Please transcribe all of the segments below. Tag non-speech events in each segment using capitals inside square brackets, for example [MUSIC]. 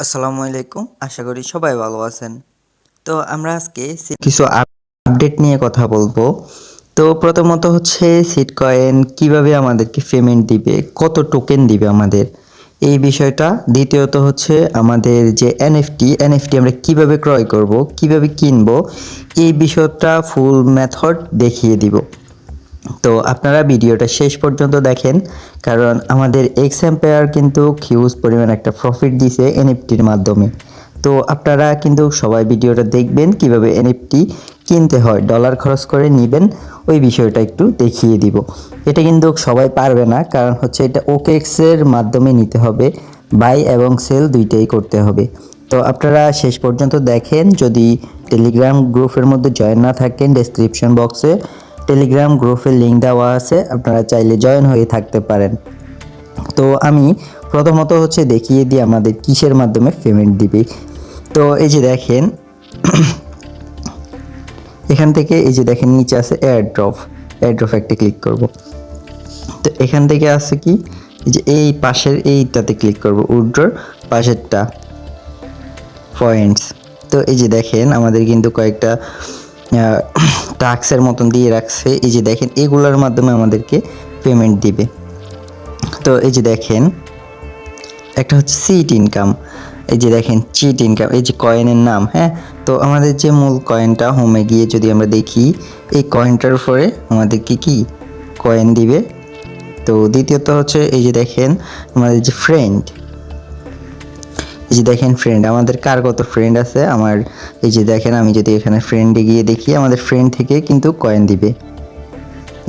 আসসালামু আলাইকুম, আশা করি সবাই ভালো আছেন। তো আমরা আজকে কিছু আপডেট নিয়ে কথা বলব। তো প্রথমত হচ্ছে সিট কয়েন কীভাবে আমাদেরকে পেমেন্ট দিবে, কত টোকেন দিবে আমাদের? এই বিষয়টা। দ্বিতীয়ত হচ্ছে আমাদের যে এনএফটি এনএফটি আমরা কীভাবে ক্রয় করব, কীভাবে কিনবো, এই বিষয়টা ফুল মেথড দেখিয়ে দিব। তো আপনারা ভিডিওটা শেষ পর্যন্ত দেখেন, কারণ আমাদের এক্স এম্পায়ার কিন্তু হিউজ পরিমাণ একটা প্রফিট দিছে এনএফটির মাধ্যমে। তো আপনারা কিন্তু সবাই ভিডিওটা দেখবেন, কীভাবে এনএফটি কিনতে হয় ডলার খরচ করে নেবেন, ওই বিষয়টা একটু দেখিয়ে দিব। এটা কিন্তু সবাই পারবে না, কারণ হচ্ছে এটা ওকেএক্সের মাধ্যমে নিতে হবে বাই এবং সেল দুইটাই করতে হবে। তো আপনারা শেষ পর্যন্ত দেখেন, যদি টেলিগ্রাম গ্রুপের মধ্যে জয়েন না থাকেন ডেসক্রিপশন বক্সে টেলিগ্রাম গ্রুপের লিঙ্ক দেওয়া আছে, আপনারা চাইলে জয়েন হয়ে থাকতে পারেন। তো আমি প্রথমত হচ্ছে দেখিয়ে দিই আমাদের কিসের মাধ্যমে পেমেন্ট দিবে। তো এই যে দেখেন, [COUGHS] এখান থেকে এই যে দেখেন নিচে আছে এয়ার ড্রপ এয়ার ড্রপ একটা ক্লিক করব। তো এখান থেকে আছে কি? এই যে এই পাশের এইটাতে ক্লিক করব, উড্রোর পাশেরটা। পয়েন্টস তো এই যে দেখেন, আমাদের কিন্তু কয়েকটা টাক্সের মতন দিয়ে রাখছে। এই যে দেখেন, এগুলোর মাধ্যমে আমাদেরকে পেমেন্ট দিবে। তো এই যে দেখেন, একটা হচ্ছে সিট ইনকাম এই যে দেখেন চিট ইনকাম এই যে কয়েনের নাম হ্যাঁ? তো আমাদের যে মূল কয়েনটা হোমে গিয়ে যদি আমরা দেখি, এই কয়েনটার উপরে আমাদেরকে কি কয়েন দিবে? তো দ্বিতীয়ত হচ্ছে, এই যে দেখেন, আমাদের যে ফ্রেন্ড এই যে দেখেন ফ্রেন্ড আমাদের কার কত ফ্রেন্ড আছে? আমার এই যে দেখেন, আমি যদি এখানে ফ্রেন্ডে গিয়ে দেখি, আমাদের ফ্রেন্ড থেকে কিন্তু কয়েন দিবে।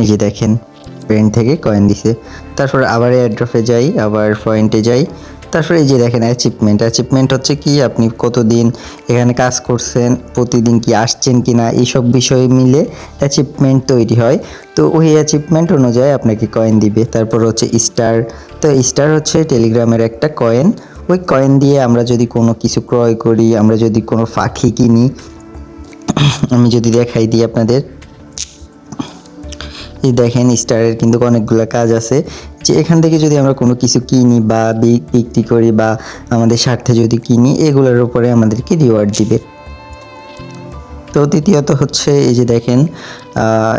এই যে দেখেন ফ্রেন্ড থেকে কয়েন দিছে। তারপর আবার এয়ারড্রপে যাই, আবার পয়েন্টে যাই। তারপরে এই যে দেখেন অ্যাচিভমেন্ট অ্যাচিভমেন্ট হচ্ছে কি, আপনি কতদিন এখানে কাজ করছেন, প্রতিদিন কি আসছেন কি না এইসব বিষয় মিলে অ্যাচিভমেন্ট তৈরি হয়। তো ওই অ্যাচিভমেন্ট অনুযায়ী আপনাকে কয়েন দিবে। তারপর হচ্ছে স্টার তো স্টার হচ্ছে টেলিগ্রামের একটা কয়েন ওই কয়েন দিয়ে আমরা যদি কোনো কিছু ক্রয় করি, আমরা যদি কোনো পাখি কিনি, আমি যদি দেখাই দিই আপনাদের। এই দেখেন, স্টারের কিন্তু অনেকগুলো কাজ আছে। যে এখান থেকে যদি আমরা কোনো কিছু কিনি বা বিক্রি করি বা আমাদের স্বার্থে যদি কিনি, এগুলোর উপরে আমাদেরকে রিওয়ার্ড দিবে। তো দ্বিতীয়ত হচ্ছে এই যে দেখেন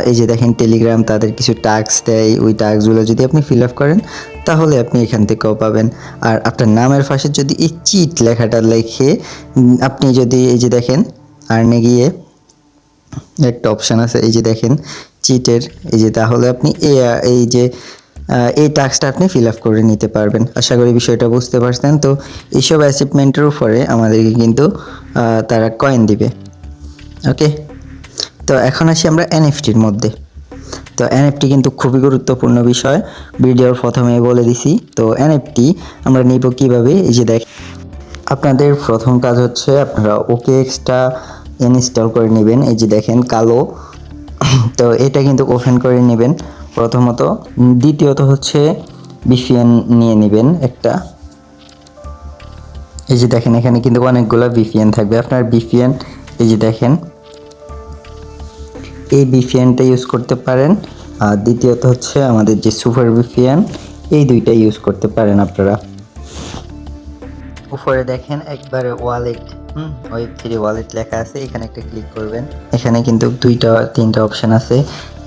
এই যে দেখেন টেলিগ্রাম তাদের কিছু টাস্ক দেয়, ওই টাস্কগুলো যদি আপনি ফিল আপ করেন, তাহলে আপনি এখান থেকেও পাবেন। আর আপনার নামের পাশে যদি এই চিট লেখাটা লেখে আপনি যদি এই যে দেখেন আর্নে গিয়ে একটা অপশান আছে, এই যে দেখেন চিটের এই যে তাহলে আপনি এই এই যে এই টাস্কটা আপনি ফিল আপ করে নিতে পারবেন। আশা করি বিষয়টা বুঝতে পারছেন। তো এইসব অ্যাচিভমেন্টের উপরে আমাদেরকে কিন্তু তারা কয়েন দিবে। ওকে তো এখন আসি আমরা এনএফটির মধ্যে। তো এনএফটি কিন্তু খুবই গুরুত্বপূর্ণ বিষয়। ভিডিওর প্রথমে বলে দিছি। তো এনএফটি আমরা নিব কীভাবে? এই যে দেখ আপনাদের প্রথম কাজ হচ্ছে আপনারা ওকে এক্সট্রা ইনস্টল করে নেবেন। এই যে দেখেন, কালো। [COUGHS] তো এটা কিন্তু ওপেন করে নেবেন। প্রথমত। দ্বিতীয়ত হচ্ছে বিপিএন নিয়ে নেবেন একটা। এই যে দেখেন, এখানে কিন্তু অনেকগুলো বিপিএন থাকবে। আপনার বিপিএন এই যে দেখেন, এই বিপিএনটা ইউজ করতে পারেন। আর দ্বিতীয়ত হচ্ছে আমাদের যে সুপার বিপিএন এই দুইটা ইউজ করতে পারেন আপনারা। উপরে দেখেন একবারে ওয়ালেট হুম ওয়েব থ্রি ওয়ালেট লেখা আছে, এখানে একটা ক্লিক করবেন। এখানে কিন্তু দুইটা, তিনটা অপশান আছে।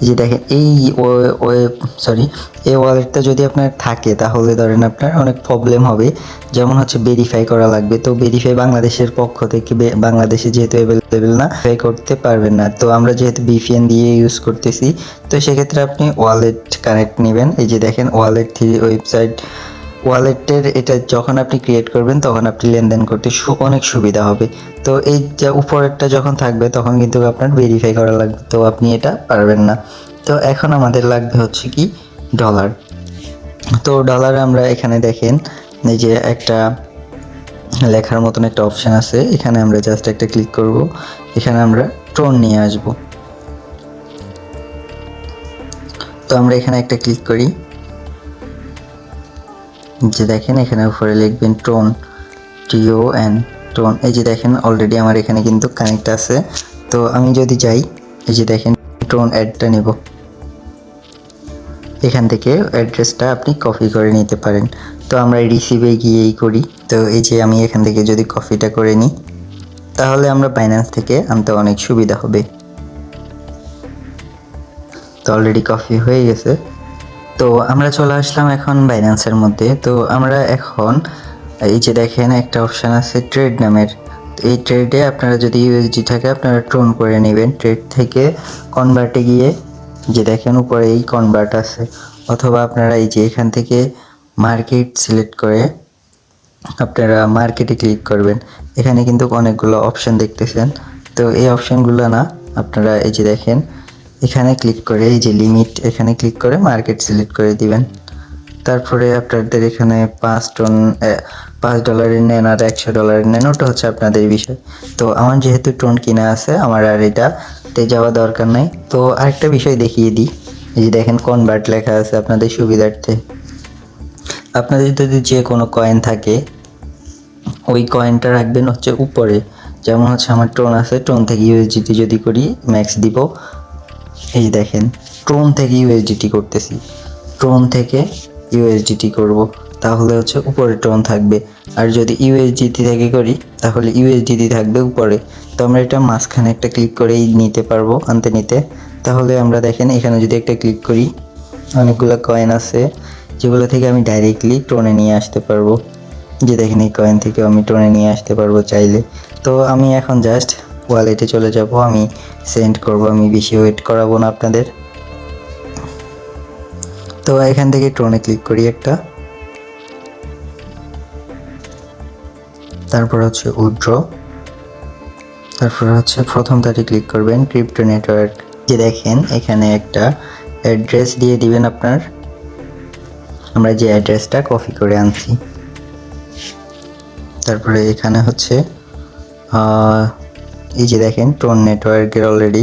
যে দেখেন, এই সরি এই ওয়ালেটটা যদি আপনার থাকে, তাহলে ধরেন আপনার অনেক প্রবলেম হবে। যেমন হচ্ছে ভেরিফাই করা লাগবে। তো ভেরিফাই বাংলাদেশের পক্ষ থেকে বাংলাদেশে যেহেতু অ্যাভেলেবেল না ভেরিফাই করতে পারবেন না। তো আমরা যেহেতু বিপিএন দিয়ে ইউজ করতেছি, তো সেক্ষেত্রে আপনি ওয়ালেট কানেক্ট নেবেন। এই যে দেখেন ওয়ালেট থ্রি ওয়েবসাইট ওয়ালেটের এটা যখন আপনি ক্রিয়েট করবেন, তখন আপনি লেনদেন করতে অনেক সুবিধা হবে। তো এই যে উপরেরটা যখন থাকবে, তখন কিন্তু আপনার ভেরিফাই করা লাগবে। তো আপনি এটা পারবেন না। তো এখন আমাদের লাগবে হচ্ছে কি ডলার তো ডলার আমরা এখানে দেখেন, এই যে একটা লেখার মতন একটা অপশান আছে। এখানে আমরা জাস্ট একটা ক্লিক করব। এখানে আমরা টোন নিয়ে আসব। তো আমরা এখানে একটা ক্লিক করি। যে দেখেন এখানে উপরে লিখবেন টোন টিও এন টোন এই যে দেখেন অলরেডি আমার এখানে কিন্তু কানেক্ট আছে। তো আমি যদি যাই, এই যে দেখেন টোন অ্যাডটা নেব। এখান থেকে অ্যাড্রেসটা আপনি কপি করে নিতে পারেন। তো আমরা রিসিভে গিয়েই করি। তো এই যে আমি এখান থেকে যদি কফিটা করে নিই, তাহলে আমরা বাইন্যান্স থেকে আনতে অনেক সুবিধা হবে। তো অলরেডি কফি হয়ে গেছে। তো আমরা চলে আসলাম এখন বাইন্যান্সের মধ্যে। তো আমরা এখন, এই যে দেখেন একটা অপশান আছে ট্রেড নামের। এই ট্রেডে আপনারা যদি ইউএসডি থাকে আপনারা ট্রোন করে নেবেন। ট্রেড থেকে কনভার্টে গিয়ে যে দেখেন উপরে এই কনভার্ট আছে। অথবা আপনারা এই যে এখান থেকে মার্কেট সিলেক্ট করে আপনারা মার্কেটে ক্লিক করবেন। এখানে কিন্তু অনেকগুলো অপশন দেখতেছেন। তো এই অপশনগুলো না, আপনারা এই যে দেখেন এখানে ক্লিক করে এই যে লিমিট এখানে ক্লিক করে মার্কেট সিলেক্ট করে দিবেন। তারপরে আপনাদের এখানে পাঁচ টন পাঁচ ডলারের নেন আর একশো ডলারের নেন, ওটা হচ্ছে আপনাদের বিষয়। তো আমার যেহেতু টোন কিনা আছে, আমার আর এটাতে যাওয়া দরকার নাই। তো আরেকটা বিষয় দেখিয়ে দিই। এই যে দেখেন কনভার্ট লেখা আছে আপনাদের সুবিধার্থে। আপনাদের যদি যে কোনো কয়েন থাকে, ওই কয়েনটা রাখবেন হচ্ছে উপরে। যেমন হচ্ছে আমার টোন আছে টোন থেকে ইউএসডিটি যদি করি ম্যাক্স দিব। এই দেখেন ট্রোন থেকে ইউএসডিটি করতেছি। ট্রোন থেকে ইউএসডিটি করব, তাহলে হচ্ছে উপরে ট্রোন থাকবে। আর যদি ইউএসডিটি থেকে করি, তাহলে ইউএসডিটি থাকবে উপরে। তো আমরা এটা মাঝখানে একটা ক্লিক করেই নিতে পারব, আনতে নিতে। তাহলে আমরা দেখেন, এখানে যদি একটা ক্লিক করি, অনেকগুলো কয়েন আছে, যেগুলো থেকে আমি ডাইরেক্টলি টোনে নিয়ে আসতে পারব। যে দেখেন, এই কয়েন থেকে আমি টোনে নিয়ে আসতে পারব চাইলে। তো আমি এখন জাস্ট ওয়ালেটে চলে যাব, আমি সেন্ড করব, আমি বেশি ওয়েট করাবো না আপনাদের। তো এখান থেকে টোনে ক্লিক করি একটা। তারপর হচ্ছে উড্র তারপর হচ্ছে প্রথম তারিখ ক্লিক করবেন ক্রিপ্টো নেটওয়ার্ক যে দেখেন, এখানে একটা অ্যাড্রেস দিয়ে দিবেন আপনার। আমরা যে অ্যাড্রেসটা কপি করে আনছি। তারপরে এখানে হচ্ছে এই যে দেখেন টোন নেটওয়ার্কের অলরেডি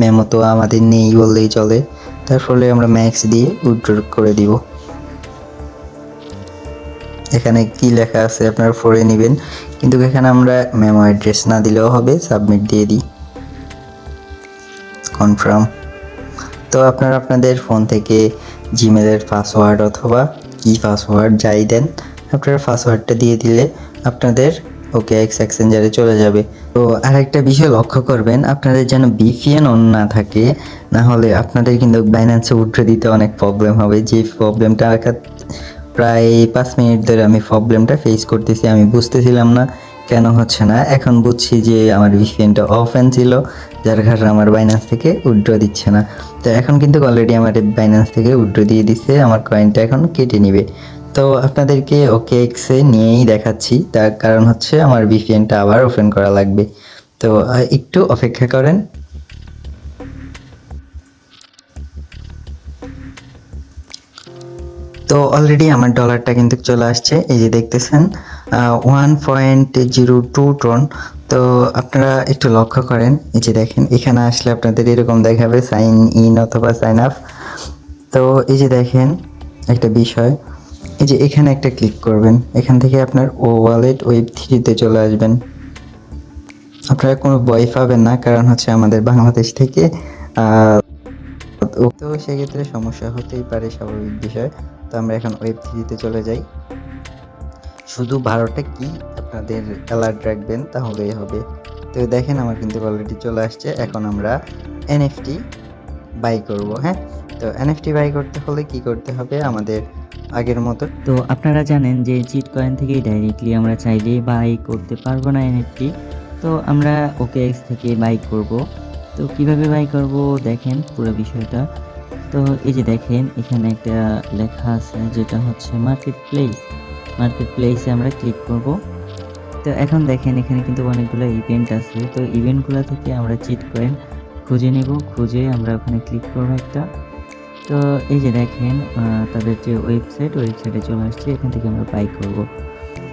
মেমো তো আমাদের নেই বললেই চলে। তার ফলে আমরা ম্যাক্স দিয়ে উইথড্র করে দিব। এখানে কি লেখা আছে আপনারা পড়ে নেবেন। কিন্তু এখানে আমরা মেমো অ্যাড্রেস না দিলেও হবে সাবমিট দিয়ে দিই। কনফার্ম তো আপনারা আপনাদের ফোন থেকে জিমেলের পাসওয়ার্ড অথবা কি পাসওয়ার্ড যাই দেন, আপনারা পাসওয়ার্ডটা দিয়ে দিলে আপনাদের ওকে এক্স এক্সচেঞ্জারে চলে যাবে। তো আরেকটা বিষয় লক্ষ্য করবেন, আপনাদের যেন বিপিএন অন না থাকে, না হলে আপনাদের কিন্তু বাইন্যান্সে উঠে দিতে অনেক প্রবলেম হবে। যে প্রবলেমটা প্রায় পাঁচ মিনিট ধরে আমি প্রবলেমটা ফেস করতেছি, আমি বুঝতেছিলাম না কেন হচ্ছে না। এখন বুঝছি যে আমার ভিপিএনটা অফেন ছিল যার কারণে আমার বাইন্যান্স থেকে উইথড্র দিচ্ছে না। তো এখন কিন্তু অলরেডি আমার বাইন্যান্স থেকে উইথড্র দিয়ে দিচ্ছে আমার কয়েনটা এখন কেটে নিবে। তো আপনাদেরকে ওকে এক্সে নিয়েই দেখাচ্ছি। তার কারণ হচ্ছে আমার ভিপিএনটা আবার ওপেন করা লাগবে। তো একটু অপেক্ষা করেন। তো অলরেডি আমার ডলারটা কিন্তু চলে আসছে। এই যে দেখতেছেন one point zero two ton তো আপনারা একটু লক্ষ্য করেন। এই যে দেখেন, এখানে আসলে আপনাদের এরকম দেখাবে সাইন ইন অথবা সাইন আপ তো এই যে দেখেন, একটা বিষয়। এই যে এখানে একটা ক্লিক করবেন। এখান থেকে আপনার ও ওয়ালেট ওয়েব থ্রিতে চলে আসবেন। আপনারা কোনো বই পাবেন না, কারণ হচ্ছে আমাদের বাংলাদেশ থেকে তো সেক্ষেত্রে সমস্যা হতেই পারে স্বাভাবিক বিষয়। তো আমরা এখন ওয়েব থ্রিতে চলে যাই। শুধু বারোটা কি আপনাদের অ্যালার্ট রাখবেন, তাহলেই হবে। তো দেখেন আমার কিন্তু অলরেডি চলে আসছে। এখন আমরা এনএফটি বাই করব হ্যাঁ? তো এনএফটি বাই করতে হলে কি করতে হবে আমাদের আগের মতো? তো আপনারা জানেন যে চিট কয়েন থেকে ডাইরেক্টলি আমরা চাইলে বাই করতে পারব না এনএফটি তো আমরা ওকে এক্স থেকে বাই করব। তো কীভাবে বাই করব দেখেন পুরো বিষয়টা। তো এই যে দেখেন, এখানে একটা লেখা আছে যেটা হচ্ছে মার্কেট প্লেস মার্কেট প্লেসে আমরা ক্লিক করব। তো এখন দেখেন, এখানে কিন্তু অনেকগুলো ইভেন্ট আছে। তো ইভেন্টগুলো থেকে আমরা চিট কয়েন খুঁজে নেব। খুঁজে আমরা ওখানে ক্লিক করব একটা। তো এই যে দেখেন তাদের যে ওয়েবসাইট ওয়েবসাইটে চলে আসছে, এখান থেকে আমরা বাই করব।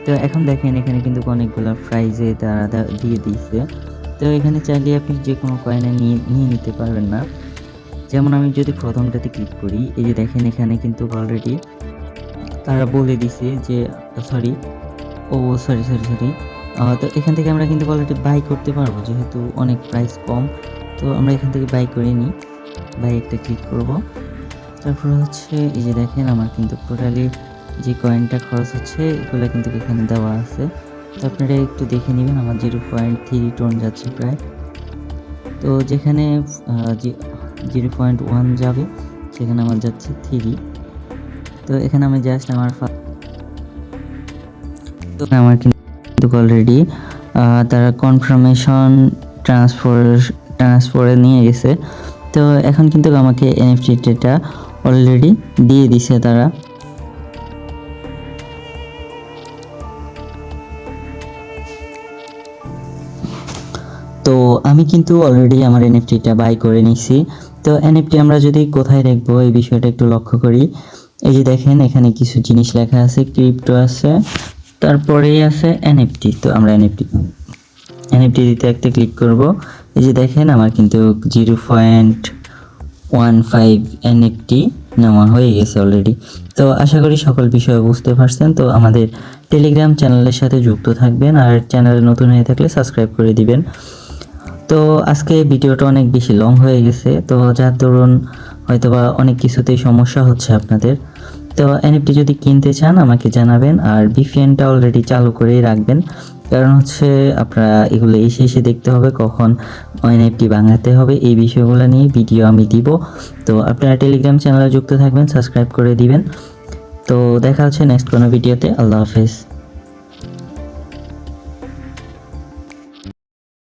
তো এখন দেখেন, এখানে কিন্তু অনেকগুলো প্রাইজে তারা দিয়ে দিয়েছে। তো এখানে চাইলে আপনি যে কোনো কয়েনে নিয়ে নিতে পারবেন না। যেমন আমি যদি প্রথমটাতে ক্লিক করি, এই যে দেখেন, এখানে কিন্তু অলরেডি তারা বলে দিছে যে সরি ও সরি সরি সরি তো এখান থেকে আমরা কিন্তু অলরেডি বাই করতে পারব, যেহেতু অনেক প্রাইস কম। তো আমরা এখান থেকে বাই করে নিই। বাই একটা ক্লিক করব। তারপর হচ্ছে, এই যে দেখেন আমার কিন্তু টোটালি যে কয়েনটা খরচ হচ্ছে, এগুলো কিন্তু এখানে দেওয়া আছে। তো আপনারা একটু দেখে নেবেন, আমার জিরো পয়েন্ট থ্রি টোন যাচ্ছে প্রায়। তো যেখানে জিরো পয়েন্ট ওয়ান যাবে, সেখানে আমার যাচ্ছে থ্রি তো এখানে আমি জাস্ট আমার তো আমার কিন্তু অলরেডি তারা কনফার্মেশন ট্রান্সফার ট্রান্সফারে নিয়ে গেছে। তো এখন কিন্তু আমাকে এনএফটিটা অলরেডি দিয়ে দিছে তারা। তো আমি কিন্তু অলরেডি আমার এনএফটিটা বাই করে নিছি। তো এনএফটি আমরা যদি কোথায় রাখব এই বিষয়টা একটু লক্ষ্য করি। এই যে দেখেন, এখানে কিছু জিনিস লেখা আছে ক্রিপ্টো আছে, তারপরেই আছে এনএফটি তো আমরা এনএফটি এনএফটি দিতে একটা ক্লিক করব। এই যে দেখেন, আমার কিন্তু zero point one five N NFT নেওয়া হয়ে গেছে অলরেডি তো আশা করি সকল বিষয় বুঝতে পারছেন। তো আমাদের টেলিগ্রাম চ্যানেলের সাথে যুক্ত থাকবেন আর চ্যানেলে নতুন হয়ে থাকলে সাবস্ক্রাইব করে দিবেন। তো আজকে ভিডিওটা অনেক বেশি লং হয়ে গেছে। তো যার দরুন হয়তোবা অনেক কিছুতেই সমস্যা হচ্ছে আপনাদের। তো এনএফটি যদি কিনতে চান আমাকে জানাবেন। আর বিপিএনটা অলরেডি চালু করেই রাখবেন। কারণ হচ্ছে আপনারা এগুলো এসে এসে দেখতে হবে কখন এনএফটি বাঙাতে হবে এই বিষয়গুলো নিয়ে ভিডিও আমি দিব। তো আপনারা টেলিগ্রাম চ্যানেলে যুক্ত থাকবেন সাবস্ক্রাইব করে দিবেন। তো দেখা হচ্ছে নেক্সট কোনো ভিডিওতে আল্লাহ হাফেজ।